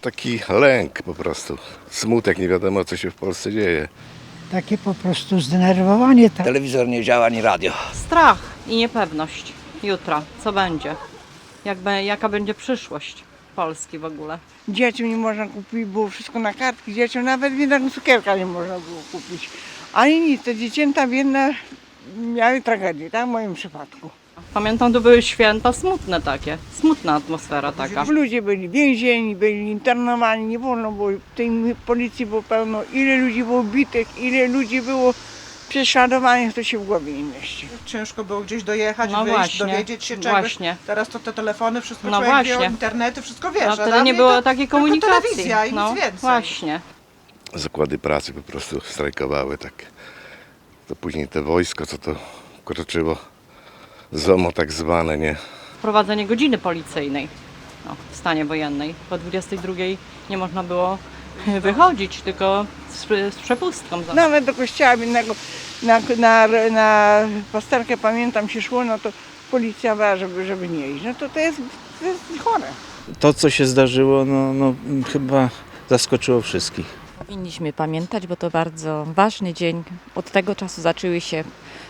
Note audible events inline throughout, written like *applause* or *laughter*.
Taki lęk po prostu, smutek, nie wiadomo co się w Polsce dzieje. Takie po prostu zdenerwowanie. Tak. Telewizor nie działa, ani radio. Strach i niepewność jutra. Co będzie? Jak be, jaka będzie przyszłość Polski w ogóle? Dzieciom nie można kupić, było wszystko na kartki. Dzieciom nawet jednego cukierka nie można było kupić. Ani nic, te dziecięta biedne miały tragedię, tak w moim przypadku. Pamiętam, to były święta smutne takie. Smutna atmosfera taka. Ludzie byli więzieni, byli internowani, nie wolno było, tej policji było pełno. Ile ludzi było bitych, ile ludzi było prześladowanych, to się w głowie nie mieści. Ciężko było gdzieś dojechać, No wyjść, właśnie, dowiedzieć się czegoś. właśnie. Teraz to te telefony, wszystko No człowiek wie, właśnie. internety, wszystko wiesz. A a wtedy dla nie mnie było to takiej tylko komunikacji. telewizja i no, nic więcej. Właśnie. Zakłady pracy po prostu strajkowały tak. To później te wojsko, co to kroczyło, ZOMO tak zwane, nie? Wprowadzenie godziny policyjnej no, w stanie wojennej. Po 22 nie można było *laughs* wychodzić, tylko z, z przepustką. za- Nawet do kościoła innego, na, na, na pasterkę pamiętam się szło, no to policja była, żeby, żeby nie iść. No to to jest, to jest chore. To, co się zdarzyło, no, no chyba zaskoczyło wszystkich. Powinniśmy pamiętać, bo to bardzo ważny dzień. Od tego czasu zaczęły się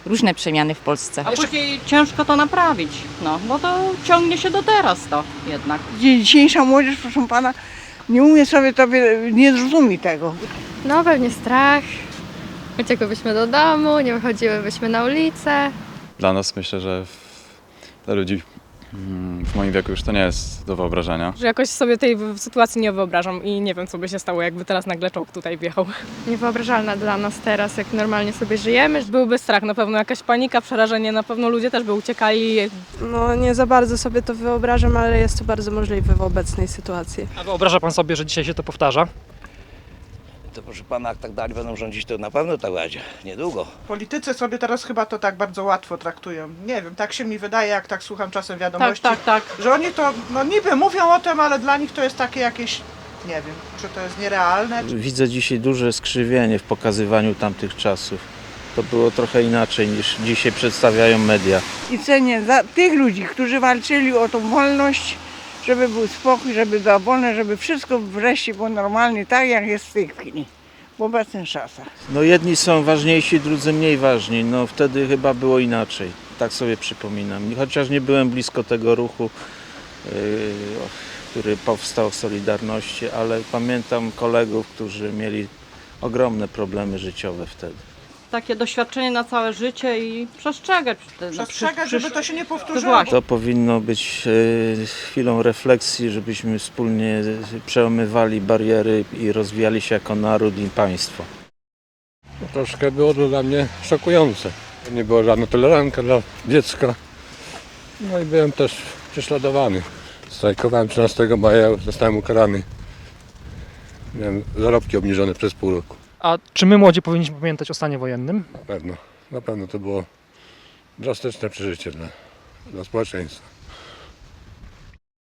różne przemiany w Polsce. A później ciężko to naprawić, no, bo to ciągnie się do teraz to jednak. Dzisiejsza młodzież, proszę pana, nie umie sobie, tobie, nie zrozumie tego. No pewnie strach. Uciekłybyśmy do domu, nie wychodziłybyśmy na ulicę. Dla nas myślę, że dla ludzi w moim wieku już to nie jest do wyobrażenia. że jakoś sobie tej sytuacji nie wyobrażam i nie wiem, co by się stało, jakby teraz nagle czołg tutaj wjechał. Niewyobrażalna dla nas teraz, jak normalnie sobie żyjemy. Byłby strach, na pewno jakaś panika, przerażenie, na pewno ludzie też by uciekali. No nie za bardzo sobie to wyobrażam, ale jest to bardzo możliwe w obecnej sytuacji. A wyobraża pan sobie, że dzisiaj się to powtarza? To proszę pana, jak tak dalej będą rządzić, to na pewno tak będzie. Niedługo. Politycy sobie teraz chyba to tak bardzo łatwo traktują. Nie wiem, tak się mi wydaje, jak tak słucham czasem Tak, wiadomości, tak, tak. że oni to, no niby mówią o tym, ale dla nich to jest takie jakieś, nie wiem, czy to jest nierealne, czy Widzę dzisiaj duże skrzywienie w pokazywaniu tamtych czasów. To było trochę inaczej niż dzisiaj przedstawiają media. I cenię za tych ludzi, którzy walczyli o tą wolność, żeby był spokój, żeby była wolność, żeby wszystko wreszcie było normalnie, tak jak jest w tej chwili, w obecnych czasach. No jedni są ważniejsi, drudzy mniej ważni. No wtedy chyba było inaczej. Tak sobie przypominam. Chociaż nie byłem blisko tego ruchu, yy, który powstał w Solidarności, ale pamiętam kolegów, którzy mieli ogromne problemy życiowe wtedy. Takie doświadczenie na całe życie i przestrzegać. te- na przestrzegać, przysz- żeby to się nie powtórzyło. właśnie. To powinno być e, chwilą refleksji, żebyśmy wspólnie przełamywali bariery i rozwijali się jako naród i państwo. Troszkę było to dla mnie szokujące. Nie było żadna tolerancja dla dziecka. No i byłem też prześladowany. Strajkowałem 13 maja, zostałem ukarany. Miałem zarobki obniżone przez pół roku. A czy my młodzi powinniśmy pamiętać o stanie wojennym? Na pewno. Na pewno to było drastyczne przeżycie dla, dla społeczeństwa.